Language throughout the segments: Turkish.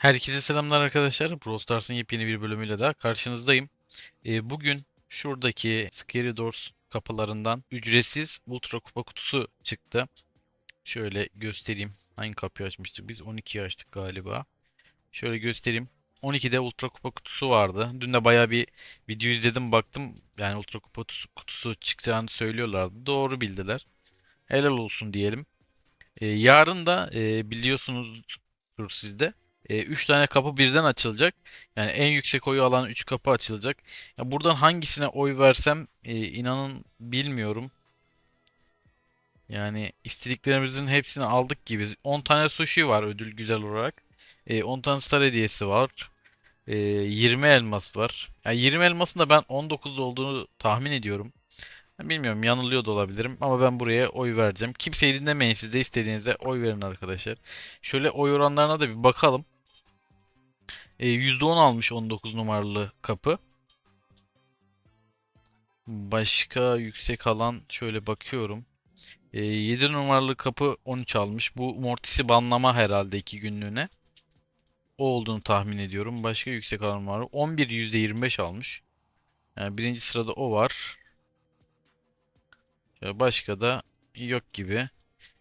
Herkese selamlar arkadaşlar. Brawl Stars'ın yepyeni bir bölümüyle daha karşınızdayım. Ee, bugün şuradaki Scary Doors kapılarından ücretsiz Ultra Kupa kutusu çıktı. Şöyle göstereyim. Hangi kapıyı açmıştık biz? 12'yi açtık galiba. Şöyle göstereyim. 12'de Ultra Kupa kutusu vardı. Dün de bayağı bir video izledim baktım. Yani Ultra Kupa kutusu, kutusu çıkacağını söylüyorlardı. Doğru bildiler. Helal olsun diyelim. Ee, yarın da e, biliyorsunuzdur sizde. 3 tane kapı birden açılacak. Yani en yüksek oyu alan 3 kapı açılacak. Ya buradan hangisine oy versem e, inanın bilmiyorum. Yani istediklerimizin hepsini aldık gibi. 10 tane sushi var ödül güzel olarak. E, 10 tane star hediyesi var. E, 20 elmas var. Yani 20 elmasın da ben 19 olduğunu tahmin ediyorum. Bilmiyorum yanılıyor da olabilirim ama ben buraya oy vereceğim. Kimseyi dinlemeyin siz de istediğinizde oy verin arkadaşlar. Şöyle oy oranlarına da bir bakalım. E, %10 almış 19 numaralı kapı. Başka yüksek alan şöyle bakıyorum. E, 7 numaralı kapı 13 almış. Bu Mortis'i banlama herhalde 2 günlüğüne. O olduğunu tahmin ediyorum. Başka yüksek alan var. 11 %25 almış. Yani birinci sırada o var. Ya Başka da yok gibi.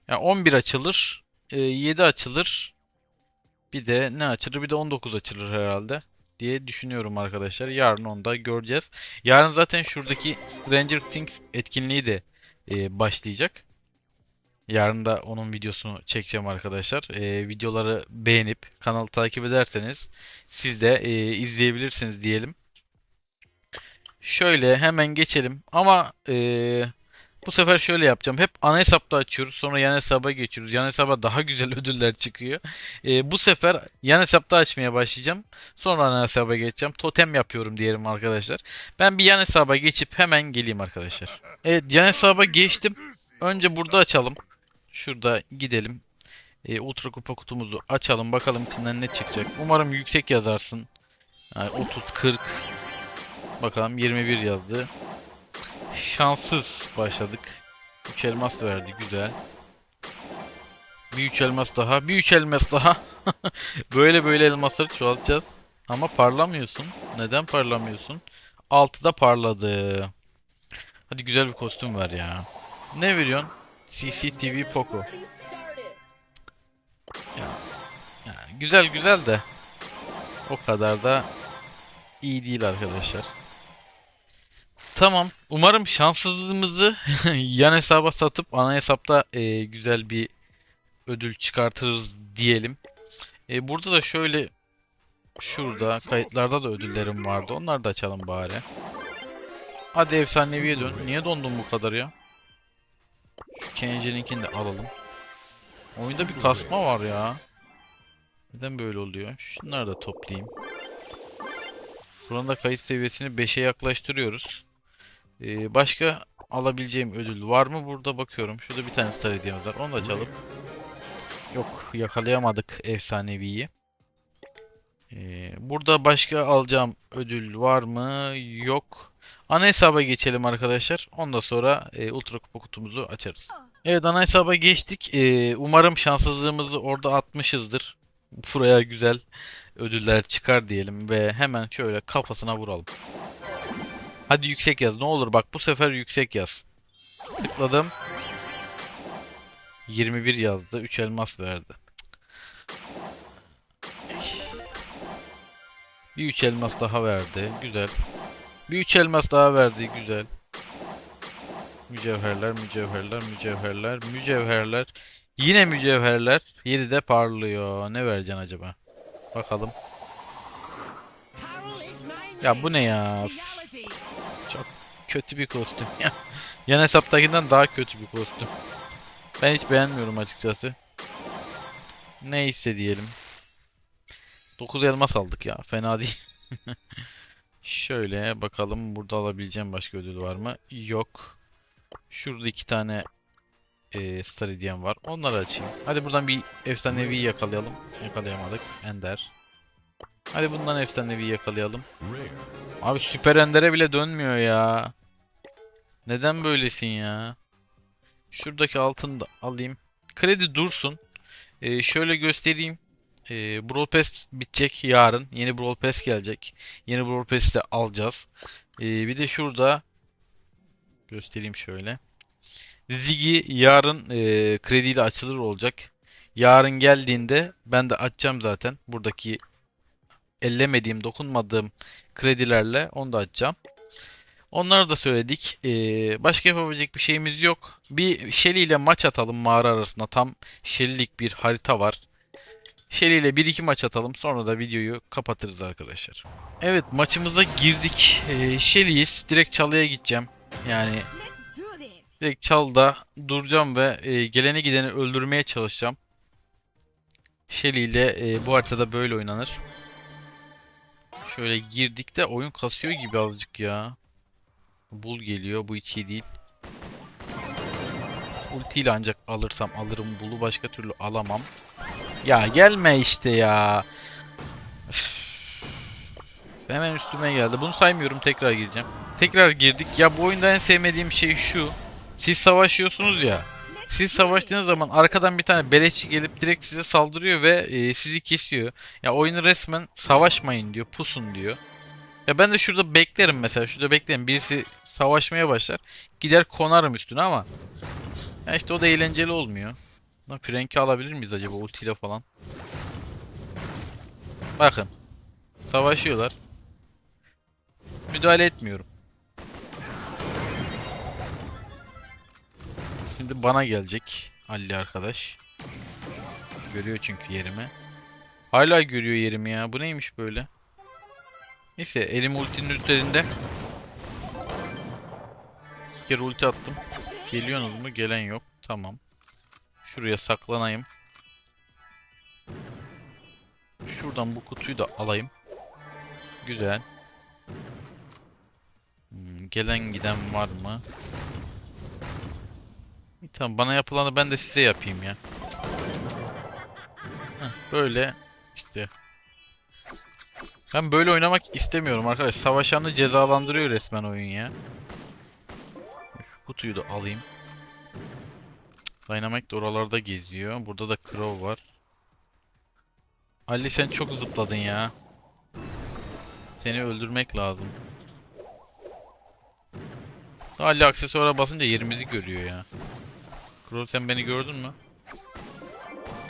Yani 11 açılır. e, 7 açılır. Bir de ne açılır? Bir de 19 açılır herhalde diye düşünüyorum arkadaşlar. Yarın onu da göreceğiz. Yarın zaten şuradaki Stranger Things etkinliği de e, başlayacak. Yarın da onun videosunu çekeceğim arkadaşlar. E, videoları beğenip kanalı takip ederseniz siz de e, izleyebilirsiniz diyelim. Şöyle hemen geçelim. Ama e, bu sefer şöyle yapacağım. Hep ana hesapta açıyoruz. Sonra yan hesaba geçiyoruz. Yan hesaba daha güzel ödüller çıkıyor. Ee, bu sefer yan hesapta açmaya başlayacağım. Sonra ana hesaba geçeceğim. Totem yapıyorum diyelim arkadaşlar. Ben bir yan hesaba geçip hemen geleyim arkadaşlar. Evet yan hesaba geçtim. Önce burada açalım. Şurada gidelim. Ee, Ultra kupa kutumuzu açalım. Bakalım içinden ne çıkacak. Umarım yüksek yazarsın. Yani 30, 40. Bakalım 21 yazdı. Şanssız başladık. 3 elmas verdi güzel. Bir 3 elmas daha. Bir 3 elmas daha. böyle böyle elmasları çoğaltacağız. Ama parlamıyorsun. Neden parlamıyorsun? 6'da parladı. Hadi güzel bir kostüm ver ya. Ne veriyorsun? CCTV Poco. Yani güzel güzel de o kadar da iyi değil arkadaşlar. Tamam. Umarım şanssızlığımızı yan hesaba satıp ana hesapta e, güzel bir ödül çıkartırız diyelim. E, burada da şöyle şurada kayıtlarda da ödüllerim vardı. Onları da açalım bari. Hadi efsaneviye dön. Niye dondun bu kadar ya? Şu Kenji'ninkini de alalım. Oyunda bir kasma var ya. Neden böyle oluyor? Şunları da toplayayım. Buranın da kayıt seviyesini 5'e yaklaştırıyoruz. Ee, başka alabileceğim ödül var mı? Burada bakıyorum. Şurada bir tane star hediyemiz var. Onu da açalım. Yok yakalayamadık efsaneviyi. Ee, burada başka alacağım ödül var mı? Yok. Ana hesaba geçelim arkadaşlar. Ondan sonra e, ultra kupa kutumuzu açarız. Evet ana hesaba geçtik. Ee, umarım şanssızlığımızı orada atmışızdır. Buraya güzel ödüller çıkar diyelim ve hemen şöyle kafasına vuralım. Hadi yüksek yaz. Ne olur bak bu sefer yüksek yaz. Tıkladım. 21 yazdı. 3 elmas verdi. Bir 3 elmas daha verdi. Güzel. Bir 3 elmas daha verdi. Güzel. Mücevherler, mücevherler, mücevherler, mücevherler. Yine mücevherler. 7'de parlıyor. Ne vereceksin acaba? Bakalım. Ya bu ne ya? Kötü bir kostüm ya. Yan hesaptakinden daha kötü bir kostüm. Ben hiç beğenmiyorum açıkçası. Neyse diyelim. 9 elmas aldık ya. Fena değil. Şöyle bakalım burada alabileceğim başka ödül var mı? Yok. Şurada iki tane e, star var. Onları açayım. Hadi buradan bir efsanevi yakalayalım. Yakalayamadık. Ender. Hadi bundan efsanevi yakalayalım. Abi süper endere bile dönmüyor ya. Neden böylesin ya? Şuradaki altını da alayım. Kredi dursun. Ee, şöyle göstereyim. Ee, Brawl Pass bitecek yarın. Yeni Brawl Pass gelecek. Yeni Brawl Pass'i de alacağız. Ee, bir de şurada göstereyim şöyle. Ziggy yarın e, krediyle açılır olacak. Yarın geldiğinde ben de açacağım zaten. Buradaki ellemediğim, dokunmadığım kredilerle onu da açacağım. Onları da söyledik. Ee, başka yapabilecek bir şeyimiz yok. Bir Shelly ile maç atalım mağara arasında. Tam Shelly'lik bir harita var. Shelly ile 1-2 maç atalım. Sonra da videoyu kapatırız arkadaşlar. Evet maçımıza girdik. Ee, Shelly'yiz. Direkt çalıya gideceğim. Yani direkt çalda duracağım ve e, geleni gideni öldürmeye çalışacağım. Shelly ile e, bu haritada böyle oynanır. Şöyle girdik de oyun kasıyor gibi azıcık ya. Bul geliyor. Bu hiç iyi değil. Ultiyle ancak alırsam alırım. Bulu başka türlü alamam. Ya gelme işte ya. Üf. Hemen üstüme geldi. Bunu saymıyorum. Tekrar gireceğim. Tekrar girdik. Ya bu oyunda en sevmediğim şey şu. Siz savaşıyorsunuz ya. Siz savaştığınız zaman arkadan bir tane beleşçi gelip direkt size saldırıyor ve e, sizi kesiyor. Ya oyunu resmen savaşmayın diyor, pusun diyor. Ya ben de şurada beklerim mesela. Şurada beklerim. Birisi savaşmaya başlar. Gider konarım üstüne ama. Ya işte o da eğlenceli olmuyor. Lan Frank'i alabilir miyiz acaba ultiyle falan? Bakın. Savaşıyorlar. Müdahale etmiyorum. Şimdi bana gelecek Ali arkadaş. Görüyor çünkü yerimi. Hala görüyor yerimi ya. Bu neymiş böyle? Neyse elim ultinin üzerinde. İki kere ulti attım. Geliyorsunuz mu? Gelen yok. Tamam. Şuraya saklanayım. Şuradan bu kutuyu da alayım. Güzel. Hmm, gelen giden var mı? Tamam bana yapılanı ben de size yapayım ya. Heh, böyle işte. Ben böyle oynamak istemiyorum arkadaş. Savaşanı cezalandırıyor resmen oyun ya. Şu kutuyu da alayım. Dynamite de oralarda geziyor. Burada da Crow var. Ali sen çok zıpladın ya. Seni öldürmek lazım. Ali aksesuara basınca yerimizi görüyor ya. Crow sen beni gördün mü?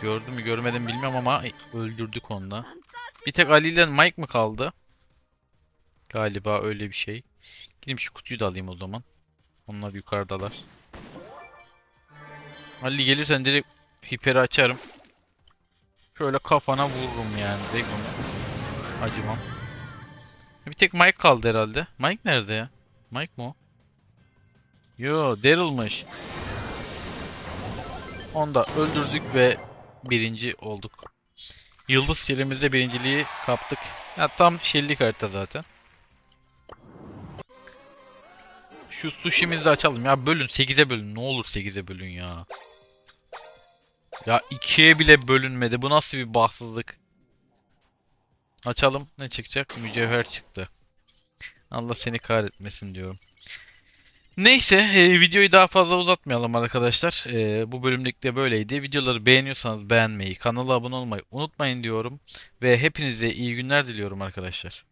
Gördüm görmedim bilmiyorum ama öldürdük onu da. Bir tek Ali ile Mike mı kaldı? Galiba öyle bir şey. Gideyim şu kutuyu da alayım o zaman. Onlar yukarıdalar. Ali gelirsen direkt hiperi açarım. Şöyle kafana vururum yani. Direkt onu acımam. Bir tek Mike kaldı herhalde. Mike nerede ya? Mike mi o? Yo Daryl'mış. Onu da öldürdük ve birinci olduk. Yıldız serimizde birinciliği kaptık. Ya tam şellik harita zaten. Şu sushi'mizi de açalım ya bölün 8'e bölün ne olur 8'e bölün ya. Ya 2'ye bile bölünmedi bu nasıl bir bahtsızlık. Açalım ne çıkacak mücevher çıktı. Allah seni kahretmesin diyorum. Neyse e, videoyu daha fazla uzatmayalım arkadaşlar. E, bu bölümlük de böyleydi. Videoları beğeniyorsanız beğenmeyi, kanala abone olmayı unutmayın diyorum. Ve hepinize iyi günler diliyorum arkadaşlar.